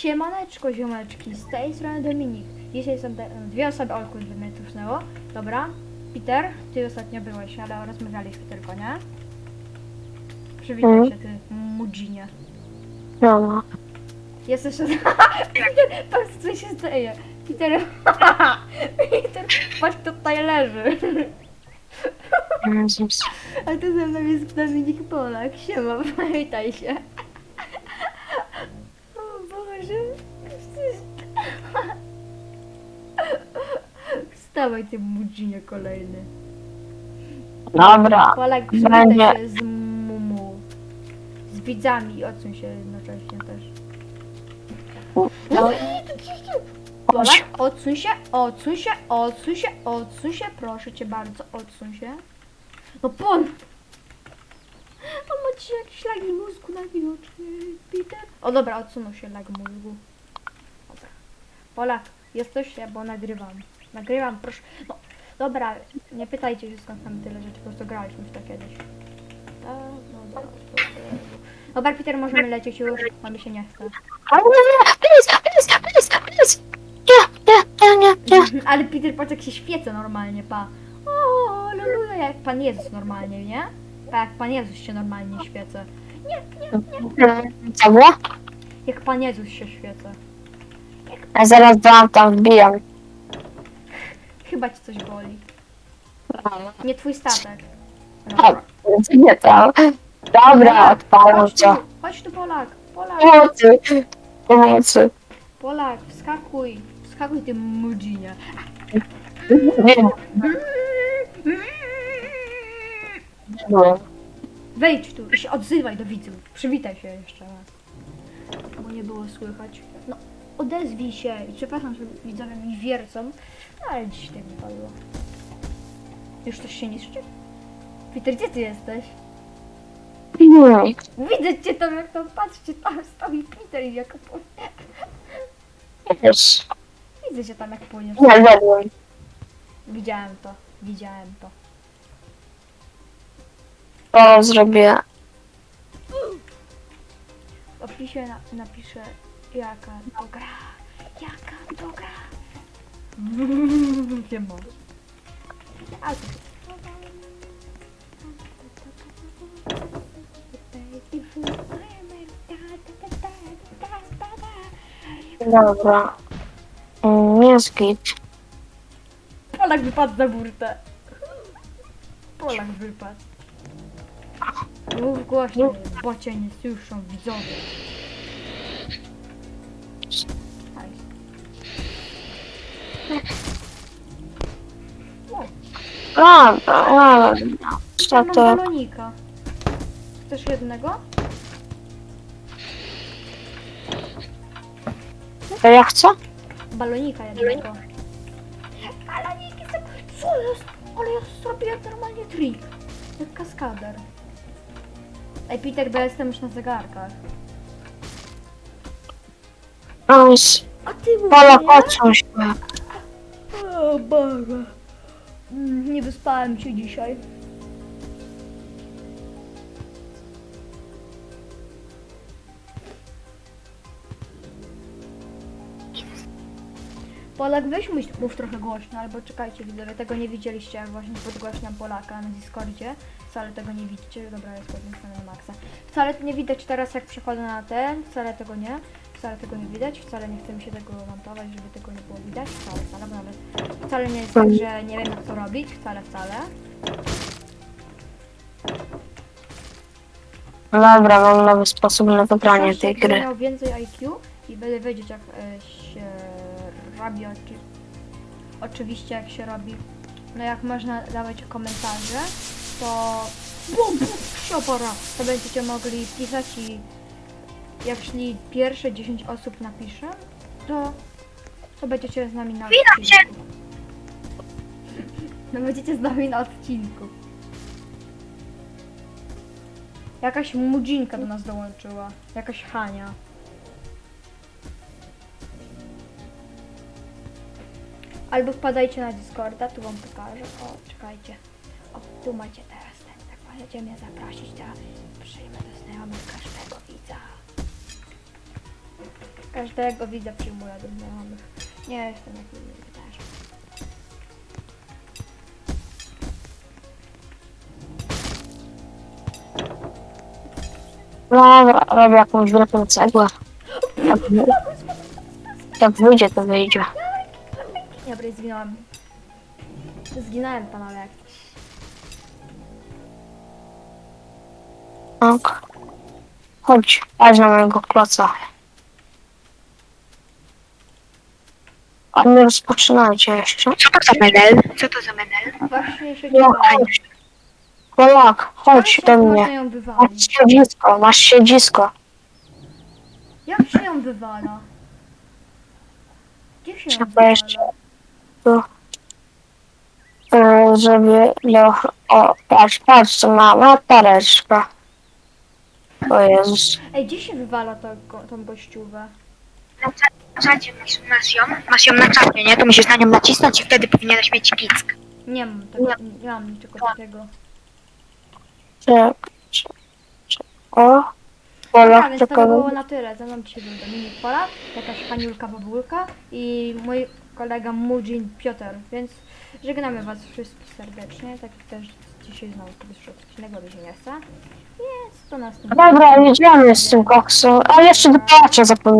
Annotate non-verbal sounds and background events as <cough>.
Siemaneczko, ziomeczki, z tej strony Dominik. Dzisiaj są te, dwie osoby, o kurde, mnie tusnęło. Dobra, Peter, ty ostatnio byłeś, ale rozmawialiśmy tylko, nie? Przywitaj Mhm. się, ty mudzinie. No, no. Jest jeszcze... <laughs> Peter, patrz co się dzieje. Peter, <laughs> Peter, patrz kto tutaj leży. Jezus. A tu ze mną jest Dominik Polak. Siema, <laughs> witaj się. Wstawaj ty mudzinie kolejny. Dobra. Polak Będzie. przywita się z mumu. Z widzami. Odsuń się jednocześnie też. No. Polak, odsuń się, odsuń się, odsuń się, odsuń się, proszę cię bardzo, odsuń się. No pon! On ma ci jakieś lagi mózgu na widocznie, Peter. O dobra, odsunął się lag mózgu. Dobra. Polak, jesteś? Ja, bo nagrywam. Nagrywam, proszę. No, dobra, nie pytajcie się skąd tam tyle rzeczy, po prostu graliśmy w to kiedyś. No dobra. Dobra, Peter, możemy lecieć już, bo mi się nie chce. Please, please, please, please. Nie, nie, nie, nie, nie. Ale Peter, patrz jak się świecę normalnie, pa. O, aleluja, jak Pan Jezus normalnie, nie? Pa, jak Pan Jezus się normalnie świecę. Nie, nie, nie. Co było? Jak Pan Jezus się świecę. Ja zaraz wam tam wbijam. Chyba ci coś boli. Nie twój statek. O, nie tam. Dobra, odpalam chodź chodź tu Polak, Polak, Pomocy, pomocy. Polak, wskakuj. Wskakuj ty mudzinie. Nie, nie. Wejdź tu i się odzywaj do widzów. Przywitaj się jeszcze raz. Bo nie było słychać. No, odezwij się. I przepraszam, że widzowie mi wiercą, no, ale dziś tak nie padło. Już coś się niszczy? Peter, gdzie ty jesteś? Nie. Widzę cię tam, jak tam patrzcie, tam stoi Peter i jak płynie. Wiesz, Widzę cię tam, jak płyniesz. nie zjadłem. Widziałem to, widziałem to. To zrobię. W opisie na, napiszę, jaka to gra. Jaka to gra. Nie ma. A? Dobra. Mm, Nie zgidź. Polak wypadł za burtę. Polak wypadł. Mów głośno, bo cię nie słyszą widzowie. Dobra, dobra. Co mam to? balonika. Chcesz jednego? Ja chcę? Balonika jednego. Baloniki są... Co jest? Ale ja zrobiłem normalnie trik. Jak kaskader. Ej, Peter, bo ja jestem już na zegarkach. Nice. A ty Pola, mówisz, odsuń się. Boże. Mm, Nie wyspałem się dzisiaj. Polak, weź mów, trochę głośno, albo czekajcie widzowie, tego nie widzieliście, właśnie podgłaśniam Polaka na Discordzie. Wcale tego nie widzicie, dobra, jest podniesione na maksa. Wcale nie widać teraz, jak przechodzę na ten, wcale tego nie. Wcale tego nie widać, wcale nie chce mi się tego montować, żeby tego nie było widać. Wcale, wcale, bo nawet wcale nie jest tak, że nie wiem jak to robić, wcale, wcale. Dobra, mam nowy sposób na wybranie tej będę gry. miał więcej IQ i będę wiedzieć jak e, się robi oczy... oczywiście jak się robi. No jak można dawać komentarze, to bum, bum, siopora, to będziecie mogli pisać i jeśli pierwsze 10 osób napisze, to, to będziecie z nami na odcinku. <laughs> No będziecie z nami na odcinku. Jakaś mudzinka do nas dołączyła. Jakaś Hania. Albo wpadajcie na Discorda, tu wam pokażę. O, czekajcie. O, tu macie teraz ten. Jak możecie mnie zaprosić, to przyjmę do znajomych każdego widza. Każdego widza przyjmuję do znajomych. Nie jestem jakiś też. Dobra, robię jakąś wielką cegłę. Jak, jak wyjdzie, to wyjdzie. Dobra, zginąłem. Zginąłem panowie jak coś. Tak. Chodź, chodź na mojego kloca. A nie rozpoczynajcie jeszcze. Co to za menel? Co to za menel? Właśnie się No, nie chodź. Polak, chodź do mnie. Masz siedzisko, masz siedzisko. Jak się ją wywala? Gdzie się ją Trzeba jeszcze wywala? tu, e, żeby, no, o, patrz, patrz, co ma latareczka. O Jezus. Ej, gdzie się wywala tą, tą gościówę? Czacie masz, masz ją? Masz ją na czacie, nie? To musisz na nią nacisnąć i wtedy powinieneś mieć pick. Nie mam tego, nie mam niczego takiego. Czek, czek, czek. O, Dobra, Polak, więc to by było na tyle. Ze mną dzisiaj był Dominik Polak, jakaś paniulka Babulka i mój kolega Mudzin Piotr, więc żegnamy was wszystkich serdecznie, tak jak też dzisiaj znowu wyszło odcinek, bo mi się nie chce. Więc do następnego. Dobra, jedziemy z tym koksem, ale jeszcze do płacza zapomniałem.